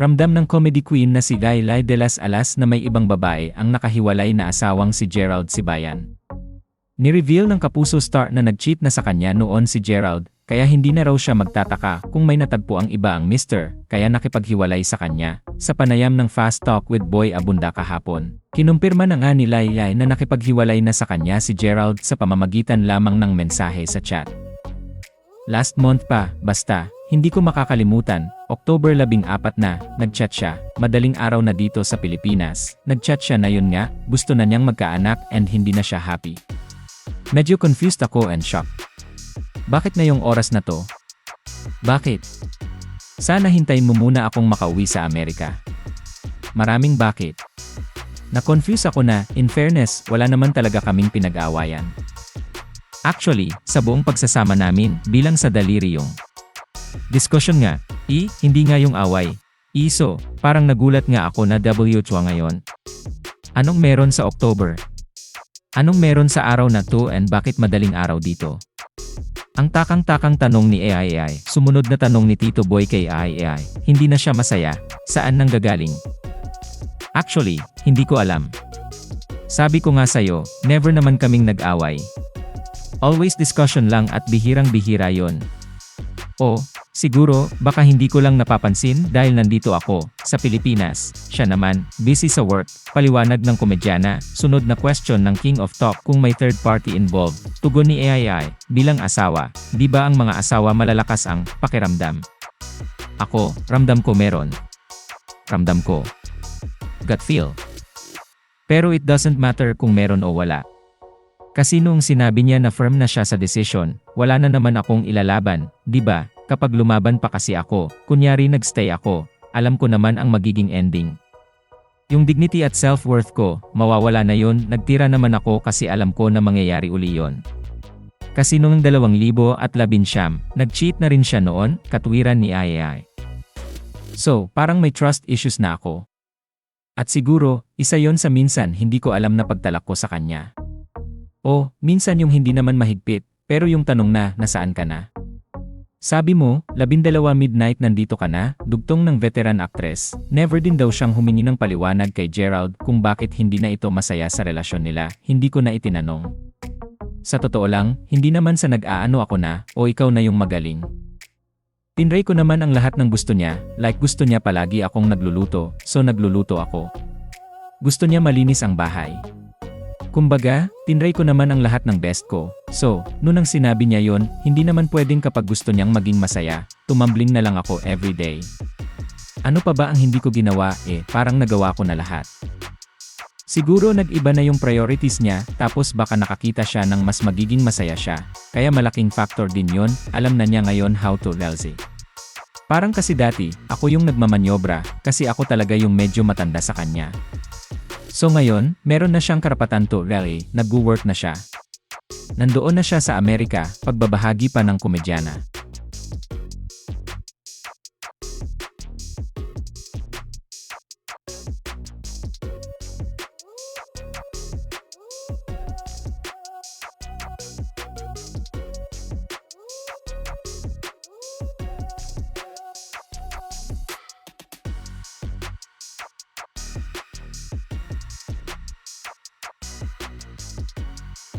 Ramdam ng comedy queen na si Lailay de las Alas na may ibang babae ang nakahiwalay na asawang si Gerald Sibayan. Ni-reveal ng kapuso star na nag-cheat na sa kanya noon si Gerald, kaya hindi na raw siya magtataka kung may natagpo ang iba ang mister, kaya nakipaghiwalay sa kanya. Sa panayam ng Fast Talk with Boy Abunda kahapon, kinumpirma na nga ni Lailay na nakipaghiwalay na sa kanya si Gerald sa pamamagitan lamang ng mensahe sa chat. Last month pa, basta, hindi ko makakalimutan, October 14 na, nagchat siya, madaling araw na dito sa Pilipinas, nagchat siya na yun nga, gusto na niyang magkaanak and hindi na siya happy. Medyo confused ako and shocked. Bakit ngayong oras na to? Bakit? Sana hintayin mo muna akong makauwi sa Amerika. Maraming bakit. Na-confuse ako na, in fairness, wala naman talaga kaming pinag-awayan. Actually, sa buong pagsasama namin, bilang sa daliri yung discussion nga, i, hindi nga yung away. Iso, parang nagulat nga ako na W2 ngayon. Anong meron sa October? Anong meron sa araw na to and bakit madaling araw dito? Ang takang-takang tanong ni AIAI, sumunod na tanong ni Tito Boy kay AIAI, hindi na siya masaya, saan nang gagaling? Actually, hindi ko alam. Sabi ko nga sa'yo, never naman kaming nag-away. Always discussion lang at bihirang-bihira yon. O, siguro, baka hindi ko lang napapansin dahil nandito ako, sa Pilipinas. Siya naman, busy sa work, paliwanag ng komedyana, sunod na question ng King of Talk kung may third party involved. Tugon ni AII, bilang asawa, di ba ang mga asawa malalakas ang pakiramdam? Ako, ramdam ko meron. Ramdam ko. Gut feel. Pero it doesn't matter kung meron o wala. Kasi nung sinabi niya na firm na siya sa decision, wala na naman akong ilalaban, di ba? Kapag lumaban pa kasi ako, kunyari nagstay ako, alam ko naman ang magiging ending. Yung dignity at self-worth ko, mawawala na yun, nagtira naman ako kasi alam ko na mangyayari uli yon. Kasi noong 2019, nag-cheat na rin siya noon, katwiran ni Ayay. So, parang may trust issues na ako. At siguro, isa yon sa minsan hindi ko alam na pagtalak ko sa kanya. O, minsan yung hindi naman mahigpit, pero yung tanong na, nasaan ka na? Sabi mo, labindalawa midnight nandito ka na, dugtong ng veteran actress, never din daw siyang humingi ng paliwanag kay Gerald kung bakit hindi na ito masaya sa relasyon nila, hindi ko na itinanong. Sa totoo lang, hindi naman sa nag-aano ako na, o ikaw na yung magaling. Tinray ko naman ang lahat ng gusto niya, like gusto niya palagi akong nagluluto, so nagluluto ako. Gusto niya malinis ang bahay. Kumbaga, tinry ko naman ang lahat ng best ko. So, noon ang sinabi niya yon, hindi naman pwedeng kapag gusto niyang maging masaya, tumambling na lang ako everyday. Ano pa ba ang hindi ko ginawa eh, parang nagawa ko na lahat. Siguro nag-iba na yung priorities niya, tapos baka nakakita siya ng mas magiging masaya siya. Kaya malaking factor din yon, alam na niya ngayon how to Lelzy. Parang kasi dati, ako yung nagmamanyobra, kasi ako talaga yung medyo matanda sa kanya. So ngayon, meron na siyang karapatan to rally, nag-work na siya. Nandoon na siya sa Amerika, pagbabahagi pa ng komedyana.